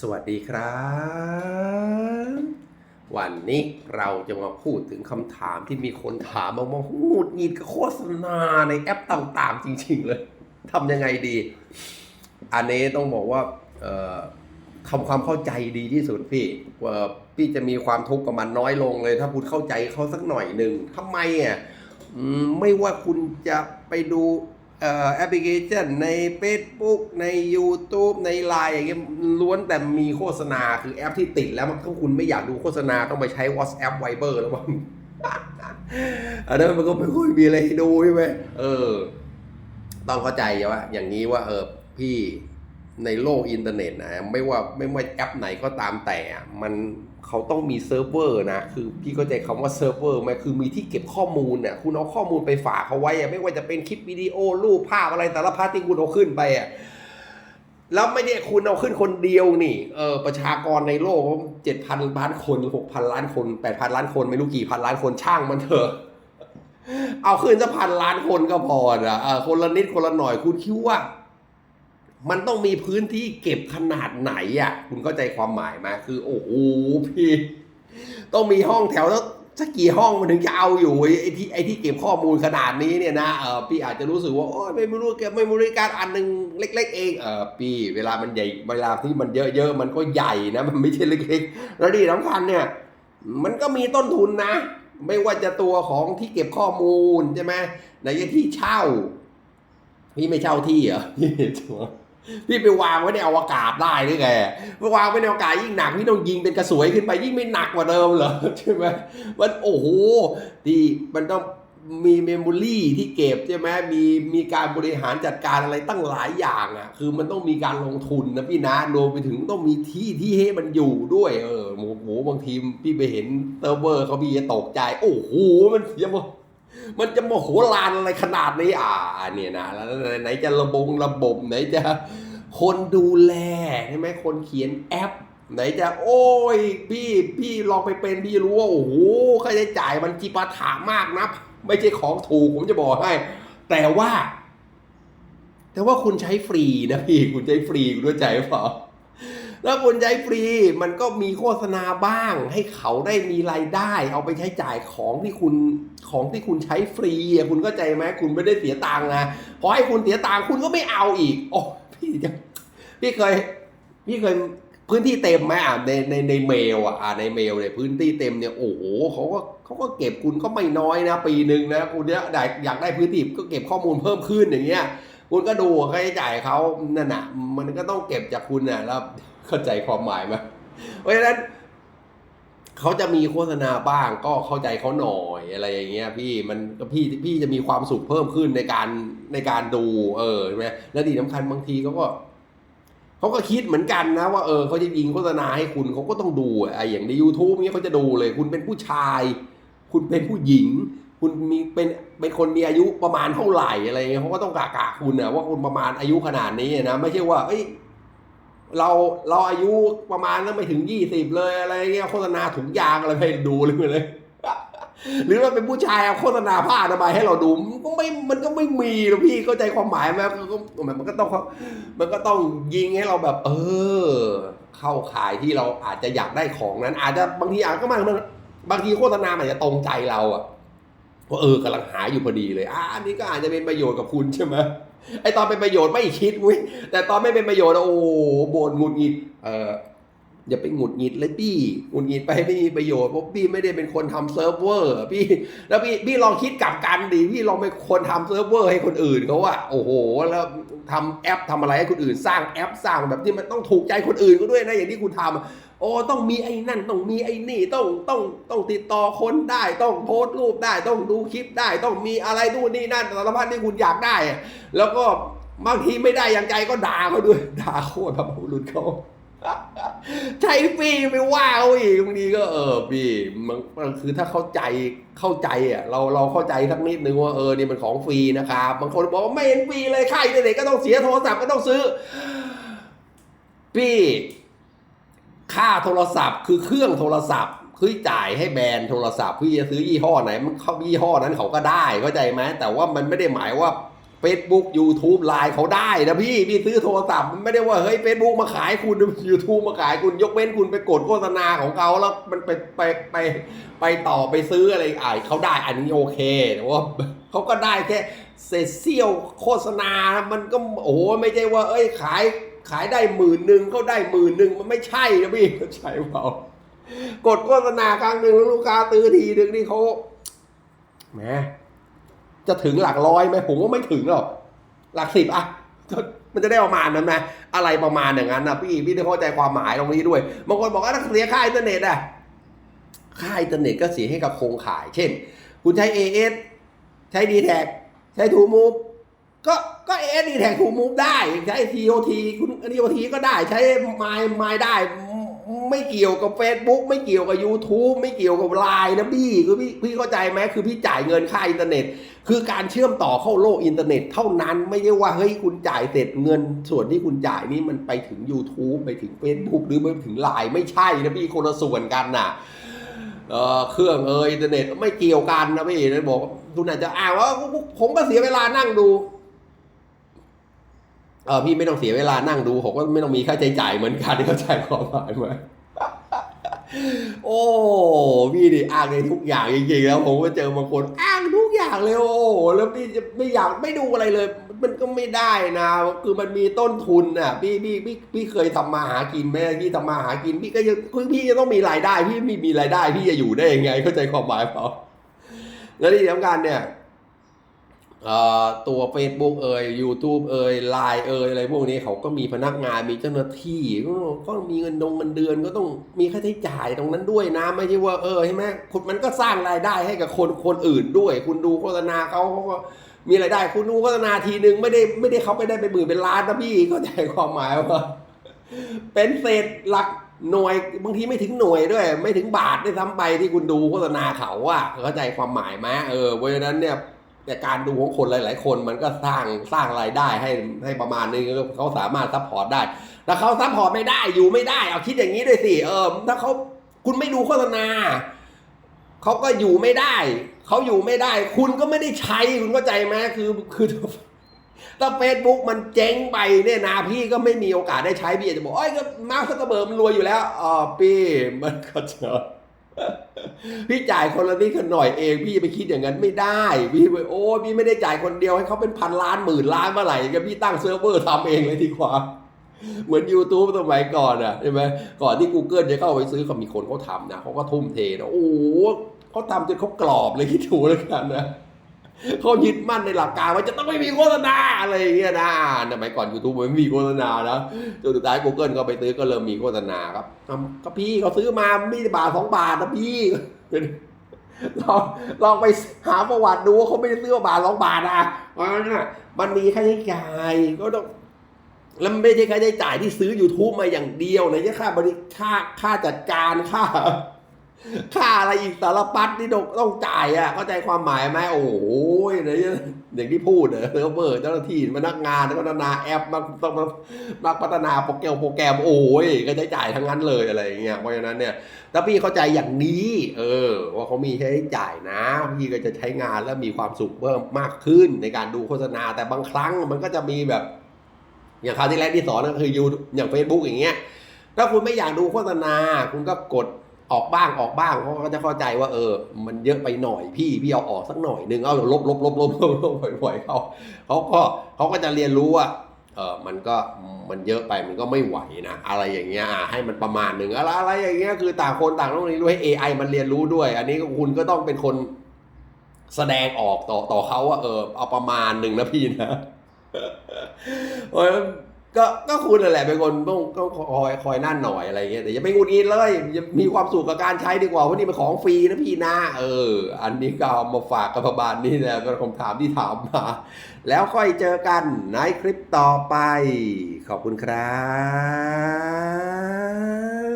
สวัสดีครับ วันนี้เราจะมาพูดถึงคำถามที่มีคนถามมาว่าหงุดหงิดกับโฆษณาในแอปต่างๆ จริง ๆ เลยทำยังไงดี อันนี้ต้องบอกว่าทำความเข้าใจดีที่สุดพี่ว่าพี่จะมีความทุกข์กับมันน้อยลงเลย ถ้าคุณเข้าใจเขาสักหน่อยหนึ่งทำไมอะไม่ว่าคุณจะไปดู แอปพลิเคชันใน Facebook ใน YouTube ใน Line อย่างเงี้ยล้วนแต่มีโฆษณาคือแอปที่ติดแล้วถ้าคุณไม่อยากดูโฆษณาต้องไปใช้ WhatsApp Viber แล้วมั้งอันนั้นมันก็ไม่ค่อยมีอะไรให้ดูใช่ไหมเออ ต้องเข้าใจว่า อย่างนี้ว่าเออพี่ในโลกอินเทอร์เน็ตนะไม่ว่าไม่ว่าแอปไหนก็ตามแต่มัน เขาต้องมีเซิร์ฟเวอร์นะ คือพี่เข้าใจคำว่าเซิร์ฟเวอร์ไหมคือมีที่เก็บข้อมูลน่ะ คุณเอาข้อมูลไปฝากเขาไว้อะไม่ว่าจะเป็นคลิปวิดีโอรูปภาพอะไรแต่ละพาร์ทที่คุณเอาขึ้นไปอะแล้วไม่ได้คุณเอาขึ้นคนเดียวนี่ เออประชากรในโลกเจ็ดพันล้านคนหกพันล้านคนแปดพันล้านคนไม่รู้กี่พันล้านคนช่างมันเถอะ เอาขึ้นสักพันล้านคนก็พอนะเออคนละนิดคนละหน่อยคุณคิดว่า มันต้องมีพื้นที่เก็บขนาดไหนอะ คุณเข้าใจความหมายไหมคือโอ้โหพี่ ต้องมีห้องแถวแล้วสักกี่ห้องมันถึงจะเอาอยู่ไอ้ที่ไอ้ที่เก็บข้อมูลขนาดนี้เนี่ยนะเออพี่อาจจะรู้สึกว่าโอ้ยไม่รู้เก็บไม่บริการอันหนึ่งเล็ก ๆ เองเออพี่เวลามันใหญ่เวลาที่มันเยอะๆมันก็ใหญ่นะมันไม่ใช่เล็กๆ แล้วที่สำคัญเนี่ย มันก็มีต้นทุนนะ ไม่ว่าจะตัวของที่เก็บข้อมูลใช่ไหมไหนที่เช่า พี่ไม่เช่าที่เหรอ พี่ไปวางไว้ในอวกาศได้หรือไงไปวางไว้ในอวกาศยิ่งหนักพี่ต้องยิงเป็นกระสวยขึ้นไปยิ่งไม่หนักกว่าเดิมเหรอใช่ไหมมันโอ้โหที่มันต้องมีเมมโมรี่ที่เก็บใช่ไหมมีมีการบริหารจัดการอะไรตั้งหลายอย่างอะ คือมันต้องมีการลงทุนนะพี่นะรวมไปถึงต้องมีที่ที่ให้มันอยู่ด้วย เออโหโหบางทีพี่ไปเห็นเซิร์ฟเวอร์เขาพี่จะตกใจ โอ้โหมันจะมามันจะโมโหลานอะไรขนาดนี้อ่าเนี่ยนะแล้วไหนจะระบงระบบไหนจะ คนดูแลใช่ไหมคนเขียนแอป ไหนจะโอ้ย พี่พี่ลองไปเป็นพี่รู้ว่าโอ้โหค่าใช้จ่ายมันจีปาถามากนะไม่ใช่ของถูกผมจะบอกให้ แต่ว่า แต่ว่าคุณใช้ฟรีนะพี่ คุณใช้ฟรีคุณด้วยใจเปล่า แล้วคุณใช้ฟรีมันก็มีโฆษณาบ้าง ให้เขาได้มีรายได้ เอาไปใช้จ่ายของที่คุณของที่คุณใช้ฟรีอะคุณเข้าใจไหมคุณไม่ได้เสียตังค์นะพอให้คุณเสียตังค์คุณก็ไม่เอาอีกโอ้พี่จะพี่เคยพี่เคยพื้นที่เต็มไหมอะในในในเมลอะในเมลเนี่ยพื้นที่เต็มเนี่ยโอ้โหเขาก็เขาก็เก็บคุณก็ไม่น้อยนะ ปีหนึ่งนะคุณเนี่ยอยากได้พื้นที่ก็เก็บข้อมูลเพิ่มขึ้นอย่างเงี้ย คุณก็ดูค่าใช้จ่ายเขานั่นน่ะ มันก็ต้องเก็บจากคุณน่ะแล้วเข้าใจความหมายไหมเพราะฉะนั้นเขาจะมีโฆษณาบ้างก็เข้าใจเขาหน่อยอะไรอย่างเงี้ยพี่มันก็พี่พี่จะมีความสุขเพิ่มขึ้นในการในการดู เออใช่ไหมและที่สำคัญบางทีเขาก็เขาก็คิดเหมือนกันนะว่าเออเขาจะยิงโฆษณาให้คุณเขาก็ต้องดูไอ้อย่างใน YouTube เนี้ยเขาจะดูเลย คุณเป็นผู้ชาย คุณเป็นผู้หญิง คุณมีเป็นเป็นคนมีอายุประมาณเท่าไหร่อะไรเงี้ยเขาก็ต้องกากาคุณนะว่าคุณประมาณอายุขนาดนี้นะไม่ใช่ว่า เอ้ยเราเราอายุประมาณนั้นไม่ถึงยี่สิบเลยอะไรเงี้ยโฆษณาถุงยางอะไรให้ดูเลยเลย หรือว่าเป็นผู้ชายเอาโฆษณาผ้าอนามัยให้เราดูมันก็ไม่มันก็ไม่มีหรอกพี่เข้าใจความหมายไหมมันก็มันก็ต้องมันก็ต้องยิงให้เราแบบ เออ เข้าข่ายที่เราอาจจะอยากได้ของนั้น อาจจะบางทีอาจก็มันบางทีโฆษณาอาจจะตรงใจเราอะ ว่าเออกำลังหาอยู่พอดีเลยอะอันนี้ก็อาจจะเป็นประโยชน์กับคุณใช่ไหมไอตอนเป็นประโยชน์ไม่คิดเว้ยแต่ตอนไม่เป็นประโยชน์อะโอ้โหบ่นหงุดหงิดเอออย่าไปหงุดหงิดเลยพี่หงุดหงิดไปไม่มีประโยชน์เพราะพี่ไม่ได้เป็นคนทำเซิร์ฟเวอร์พี่แล้วพี่พี่ลองคิดกลับกันดิพี่ลองเป็นคนทำเซิร์ฟเวอร์ให้คนอื่นเขาว่าโอ้โห แล้วทำแอปทำอะไรให้คนอื่น สร้างแอปสร้างแบบที่มันต้องถูกใจคนอื่นก็ด้วยนะอย่างที่คุณทำ โอ้ต้องมีไอ้นั่นต้องมีไอ้นี่ต้องต้องต้องติดต่อคนได้ ต้องโพสต์รูปได้ ต้องดูคลิปได้ ต้องมีอะไรนู่นนี่นั่นสารพัดที่คุณอยากได้ แล้วก็บางทีไม่ได้อย่างใจก็ด่าเขาด้วยด่าโคตรแบบรุษเขาใช้ฟรีไปว่าเขาอีกบางทีก็เออพี่มันมันคือถ้าเข้าใจเข้าใจอะเราเราเข้าใจสักนิดนึงว่าเออนี่มันของฟรีนะครับบางคนบอกว่าไม่เห็นฟรีเลยค่าอินเทอร์เน็ตก็ต้องเสียโทรศัพท์ก็ต้องซื้อพี่ ค่าโทรศัพท์คือเครื่องโทรศัพท์คือจ่ายให้แบรนด์โทรศัพท์พี่จะซื้อยี่ห้อไหนมันเข้ายี่ห้อนั้นเขาก็ได้เข้าใจไหมแต่ว่ามันไม่ได้หมายว่า Facebook YouTube ไลน์เขาได้นะพี่พี่ซื้อโทรศัพท์มันไม่ได้ว่าเฮ้ย Facebook มาขายคุณ YouTube มาขายคุณยกเว้นคุณไปกดโฆษณาของเขาแล้วมันไปไปไปไปต่อไปซื้ออะไรอ่าเขาได้อันนี้โอเคแต่ว่าเขาก็ได้แค่เศษเสี้ยวโฆษณา มันก็โอ้โหไม่ใช่ว่า เอ้ยขาย ขายได้หมื่นหนึ่งเขาได้หมื่นหนึ่งมันไม่ใช่นะพี่เข้าใจเปล่ากดโฆษณาครั้งหนึ่งแล้วลูกค้าซื้อทีหนึ่งนี่เขาแหมจะถึงหลักร้อยไหมผมว่าไม่ถึงหรอกหลักสิบอะมันจะได้ประมาณนั้นไหมอะไรประมาณอย่างนั้นนะพี่พี่ต้องเข้าใจความหมายตรงนี้ด้วยบางคนบอกว่าถ้าเสียค่าอินเทอร์เน็ตอะค่าอินเทอร์เน็ตก็เสียให้กับโครงข่าย เช่น คุณใช้ AS ใช้ d t แทใช้ทูมูฟก็ ก็เอสดีแท็กทูมูฟได้ใช้ TOT คุณ TOT ก็ได้ใช้ไมล์ไมล์ได้ ไม่เกี่ยวกับ Facebook ไม่เกี่ยวกับ YouTube ไม่เกี่ยวกับ Line นะพี่คือพี่พี่เข้าใจไหมคือพี่จ่ายเงินค่าอินเทอร์เน็ต คือการเชื่อมต่อเข้าโลกอินเทอร์เน็ตเท่านั้นไม่ใช่ว่าเฮ้ยคุณจ่ายเสร็จเงิน ส่วนที่คุณจ่ายนี่มันไปถึง YouTube ไปถึง Facebook หรือไปถึง Line ไม่ใช่นะพี่คนละส่วนกันน่ะเออเครื่องเอออินเทอร์เน็ตไม่เกี่ยวกันนะพี่นะบอกคุณอาจจะอ้างว่าผมก็เสียเวลานั่งดู เออพี่ไม่ต้องเสียเวลานั่งดูผมก็ไม่ต้องมีค่าใช้จ่ายเหมือนกันเข้าใจความหมายไหมโอ้พี่ดิอ้างในทุกอย่างจริงๆแล้วผมก็เจอบางคนอ้างทุกอย่างเลยโอ้แล้วพี่จะไม่อยากไม่ดูอะไรเลย มันก็ไม่ได้นะ คือมันมีต้นทุนน่ะ พี่พี่พี่พี่เคยทำมาหากินไหมพี่ทำมาหากิน พี่ก็ยังคือพี่จะต้องมีรายได้ พี่ไม่มีรายได้ พี่จะอยู่ได้ยังไง เข้าใจความหมายเปล่าแล้วที่สำคัญเนี่ย ตัว Facebook เอ่ย YouTube เอ่ย Line เอ่ยอะไรพวกนี้เขาก็มีพนักงานมีเจ้าหน้าที่ ก็มีเงินดงเงินเดือนก็ต้องมีค่าใช้จ่ายตรงนั้นด้วยนะ ไม่ใช่ว่าเออใช่ไหมคุณมันก็สร้างรายได้ให้กับคนคนอื่นด้วย คุณดูโฆษณาเขาเขาก็มีรายได้ คุณดูโฆษณาทีนึงไม่ได้ไม่ได้เขาไปได้เป็นหมื่นเป็นล้านนะพี่เข้าใจความหมายว่าเป็นเศษหลักหน่วยบางทีไม่ถึงหน่วยด้วย ไม่ถึงบาทได้วยซ้ำไปที่คุณดูโฆษณาเขาอะเข้าใจความหมายไหมเออเพราะฉะนั้นเนี่ย แต่การดูของคนหลาย ๆ คนมันก็สร้างสร้างรายได้ให้ให้ประมาณนึงเขาสามารถซัพพอร์ตได้แต่เขาซัพพอร์ตไม่ได้อยู่ไม่ได้เอาคิดอย่างนี้ด้วยสิเออถ้าเขาคุณไม่ดูโฆษณาเขาก็อยู่ไม่ได้ เขาอยู่ไม่ได้ คุณก็ไม่ได้ใช้คุณเข้าใจไหมคือคือถ้าเฟซบุ๊กมันเจ๊งไปเนี่ยนะพี่ก็ไม่มีโอกาสได้ใช้พี่อาจจะบอกโอ้ยก็มาร์คซักเกร์เบิร์มันรวยอยู่แล้วอ๋อพี่มันก็เจอ พี่จ่ายคนละนิดคนหน่อยเอง พี่จะไปคิดอย่างนั้นไม่ได้ พี่โอ้พี่ไม่ได้จ่ายคนเดียวให้เขาเป็นพันล้านหมื่นล้านเมื่อไหร่ก็พี่ตั้งเซิร์ฟเวอร์ทำเองเลยดีกว่าเหมือน YouTube สมัยก่อนอะใช่ไหมก่อนที่ Google จะเข้าไปซื้อเขามีคนเขาทำนะเขาก็ทุ่มเทนะโอ้เขาทำจนเขากรอบเลยคิดถูแล้วกันนะ เขายึดมั่นในหลักการว่าจะต้องไม่มีโฆษณาอะไรอย่างเงี้ยนะสมัยก่อน YouTube มันไม่มีโฆษณานะจนสุดท้าย Google ก็ไปซื้อก็เริ่มมีโฆษณาครับอ้าวก็พี่เขาซื้อมาไม่ได้บาทสองบาทนะพี่ลองลองไปหาประวัติดูว่าเขาไม่ได้ซื้อมาบาทสองบาทนะเพราะฉะนั้นน่ะมันมีค่าใช้จ่ายก็ต้องแล้วไม่ใช่ค่าใช้จ่ายที่ซื้อ YouTube มาอย่างเดียวนะค่าบริค่าค่าจัดการค่า ค่าอะไรอีกสารพัดที่ต้องต้องจ่ายอะเข้าใจความหมายไหมโอ้โหเนี่ยอย่างที่พูดเนอะเซิร์ฟเวอร์เจ้าหน้าที่พนักงานพัฒนาแอปมาต้องมามาพัฒนาโปรแกรมโปรแกรมโอ้ยก็ใช้จ่ายทั้งนั้นเลยอะไรอย่างเงี้ยเพราะฉะนั้นเนี่ยถ้าพี่เข้าใจอย่างนี้ เออ ว่าเขามีใช้จ่ายนะ พี่ก็จะใช้งานแล้วมีความสุขเพิ่มมากขึ้นในการดูโฆษณาแต่บางครั้งมันก็จะมีแบบ อย่างคราวที่แรกที่สอนก็คือยูอย่าง Facebook อย่างเงี้ยถ้าคุณไม่อยากดูโฆษณา คุณก็กด ออกบ้างออกบ้างเขาก็จะเข้าใจว่าเออ มันเยอะไปหน่อยพี่พี่เอาออกสักหน่อยหนึ่งเอาลบลบลบลบลบลบปล่อยๆเขาเขาก็เขาก็จะเรียนรู้ว่าเออมันก็มันเยอะไปมันก็ไม่ไหวนะ อะไรอย่างเงี้ยให้มันประมาณหนึ่งอะไรอะไรอย่างเงี้ยคือต่างคนต่างต้องเรียนรู้ให้ AI มันเรียนรู้ด้วย อันนี้คุณก็ต้องเป็นคนแสดงออกต่อต่อเขาว่าเออเอาประมาณหนึ่งนะพี่นะเพราะ ก็ก็คุณนั่นแหละเป็นคนต้องต้องคอยคอยนั่นหน่อยอะไรเงี้ยแต่อย่าไปงุดงิดเลยอย่ามีความสุขกับการใช้ดีกว่าเพราะนี่เป็นของฟรีนะพี่นะเออ อันนี้ก็เอามาฝากกับพบาลนี่นะเป็นคำถามที่ถามมา แล้วค่อยเจอกันในคลิปต่อไป ขอบคุณครับ